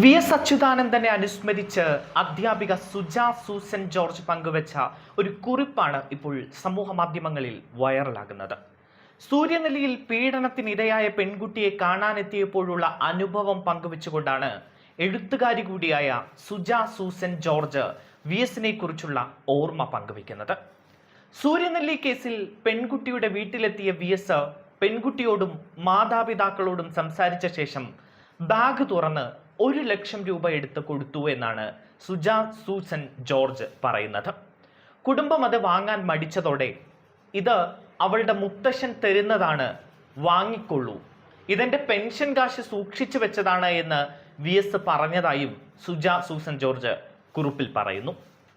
V S അച്യുതാനന്ദനെ അനുസ്മരിച്ച് അധ്യാപിക Suja Susan George പങ്കുവച്ച ഒരു കുറിപ്പാണ് ഇപ്പോൾ സമൂഹ മാധ്യമങ്ങളിൽ വൈറലാകുന്നത്. സൂര്യനിലയിൽ പീഡനത്തിനിരയായ പെൺകുട്ടിയെ കാണാനെത്തിയപ്പോഴുള്ള അനുഭവം പങ്കുവെച്ചുകൊണ്ടാണ് എഴുത്തുകാരി കൂടിയായ സുജ സൂസൻ ജോർജ് വി എസിനെ കുറിച്ചുള്ള ഓർമ്മ പങ്കുവയ്ക്കുന്നത്. സൂര്യനെല്ലി കേസിൽ പെൺകുട്ടിയുടെ വീട്ടിലെത്തിയ വി എസ് പെൺകുട്ടിയോടും മാതാപിതാക്കളോടും സംസാരിച്ച ശേഷം ബാഗ് തുറന്ന് ഒരു ലക്ഷം രൂപ എടുത്ത് കൊടുത്തു എന്നാണ് സുജാ സൂസൻ ജോർജ് പറയുന്നത്. കുടുംബം അത് വാങ്ങാൻ മടിച്ചതോടെ ഇത് അവളുടെ മുത്തശ്ശൻ തരുന്നതാണ് വാങ്ങിക്കൊള്ളൂ. ഇതെന്റെ പെൻഷൻ കാശ് സൂക്ഷിച്ചു വെച്ചതാണ് എന്ന് വി എസ് പറഞ്ഞതായും സുജാ സൂസൻ ജോർജ് കുറിപ്പിൽ പറയുന്നു.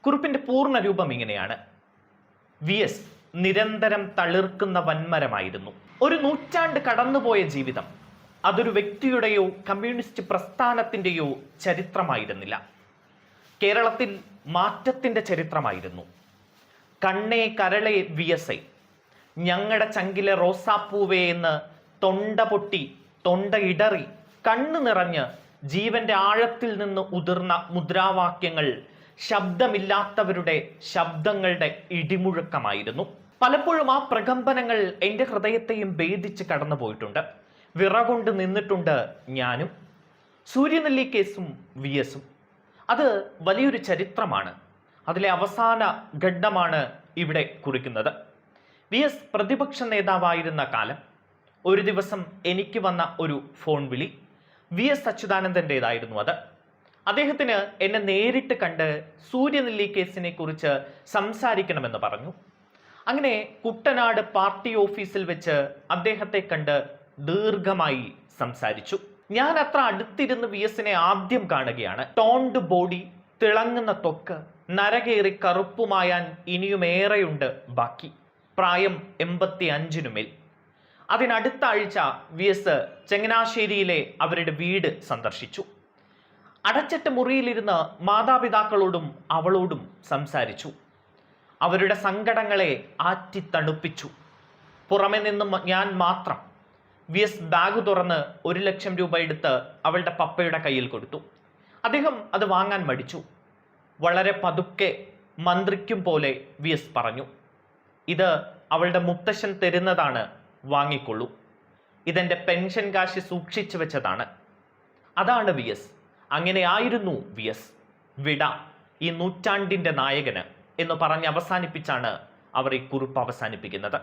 കുറിപ്പിന്റെ പൂർണ രൂപം ഇങ്ങനെയാണ്. വി എസ് നിരന്തരം തളിർക്കുന്ന വന്മരമായിരുന്നു ഒരു നൂറ്റാണ്ട് കടന്നുപോയ ജീവിതം. അതൊരു വ്യക്തിയുടെയോ കമ്മ്യൂണിസ്റ്റ് പ്രസ്ഥാനത്തിന്റെയോ ചരിത്രമായിരുന്നില്ല. കേരളത്തിൽ മാറ്റത്തിന്റെ ചരിത്രമായിരുന്നു. കണ്ണേ കരളെ വി എസ് ഐ ഞങ്ങളുടെ ചങ്കിലെ റോസാപ്പൂവേ എന്ന് തൊണ്ട പൊട്ടി തൊണ്ട ഇടറി കണ്ണു നിറഞ്ഞ് ജീവന്റെ ആഴത്തിൽ നിന്ന് ഉതിർന്ന മുദ്രാവാക്യങ്ങൾ ശബ്ദമില്ലാത്തവരുടെ ശബ്ദങ്ങളുടെ ഇടിമുഴക്കമായിരുന്നു. പലപ്പോഴും ആ പ്രകമ്പനങ്ങൾ എന്റെ ഹൃദയത്തെയും ഭേദിച്ച് കടന്നു പോയിട്ടുണ്ട് വിറകൊണ്ട് നിന്നിട്ടുണ്ട് ഞാനും. സൂര്യനെല്ലി കേസും വി എസും അത് വലിയൊരു ചരിത്രമാണ്. അതിലെ അവസാന ഘട്ടമാണ് ഇവിടെ കുറിക്കുന്നത്. വി എസ് പ്രതിപക്ഷ നേതാവായിരുന്ന കാലം ഒരു ദിവസം എനിക്ക് വന്ന ഒരു ഫോൺ വിളി. വി എസ് അച്യുതാനന്ദന്റെതായിരുന്നു അത്. അദ്ദേഹത്തിന് എന്നെ നേരിട്ട് കണ്ട് സൂര്യനെല്ലി കേസിനെ കുറിച്ച് സംസാരിക്കണമെന്ന് പറഞ്ഞു. അങ്ങനെ കുട്ടനാട് പാർട്ടി ഓഫീസിൽ വെച്ച് അദ്ദേഹത്തെ കണ്ട് ദീർഘമായി സംസാരിച്ചു. ഞാൻ അത്ര അടുത്തിരുന്ന് വി എസിനെ ആദ്യം കാണുകയാണ്. ടോൺഡ് ബോഡി തിളങ്ങുന്ന തൊക്ക് നരകേറി കറുപ്പുമായാൻ ഇനിയുമേറെയുണ്ട് ബാക്കി. പ്രായം എൺപത്തി അഞ്ചിനുമേൽ അതിനടുത്ത ആഴ്ച വി എസ് ചങ്ങനാശ്ശേരിയിലെ അവരുടെ വീട് സന്ദർശിച്ചു. അടച്ചിട്ട് മുറിയിലിരുന്ന് മാതാപിതാക്കളോടും അവളോടും സംസാരിച്ചു. അവരുടെ സങ്കടങ്ങളെ ആറ്റിത്തണുപ്പിച്ചു. പുറമെ നിന്നും ഞാൻ മാത്രം വി എസ് ബാഗ് തുറന്ന് ഒരു ലക്ഷം രൂപ എടുത്ത് അവളുടെ പപ്പയുടെ കയ്യിൽ കൊടുത്തു. അദ്ദേഹം അത് വാങ്ങാൻ മടിച്ചു. വളരെ പതുക്കെ മന്ത്രിക്കും പോലെ വി എസ് പറഞ്ഞു ഇത് അവളുടെ മുത്തശ്ശൻ തരുന്നതാണ് വാങ്ങിക്കൊള്ളൂ. ഇതെന്റെ പെൻഷൻ കാശ് സൂക്ഷിച്ചു വെച്ചതാണ്. അതാണ് വി എസ് അങ്ങനെയായിരുന്നു വി എസ് വിട ഈ നൂറ്റാണ്ടിന്റെ നായകന് എന്ന് പറഞ്ഞ് അവസാനിപ്പിച്ചാണ് അവർ ഈ കുറിപ്പ് അവസാനിപ്പിക്കുന്നത്.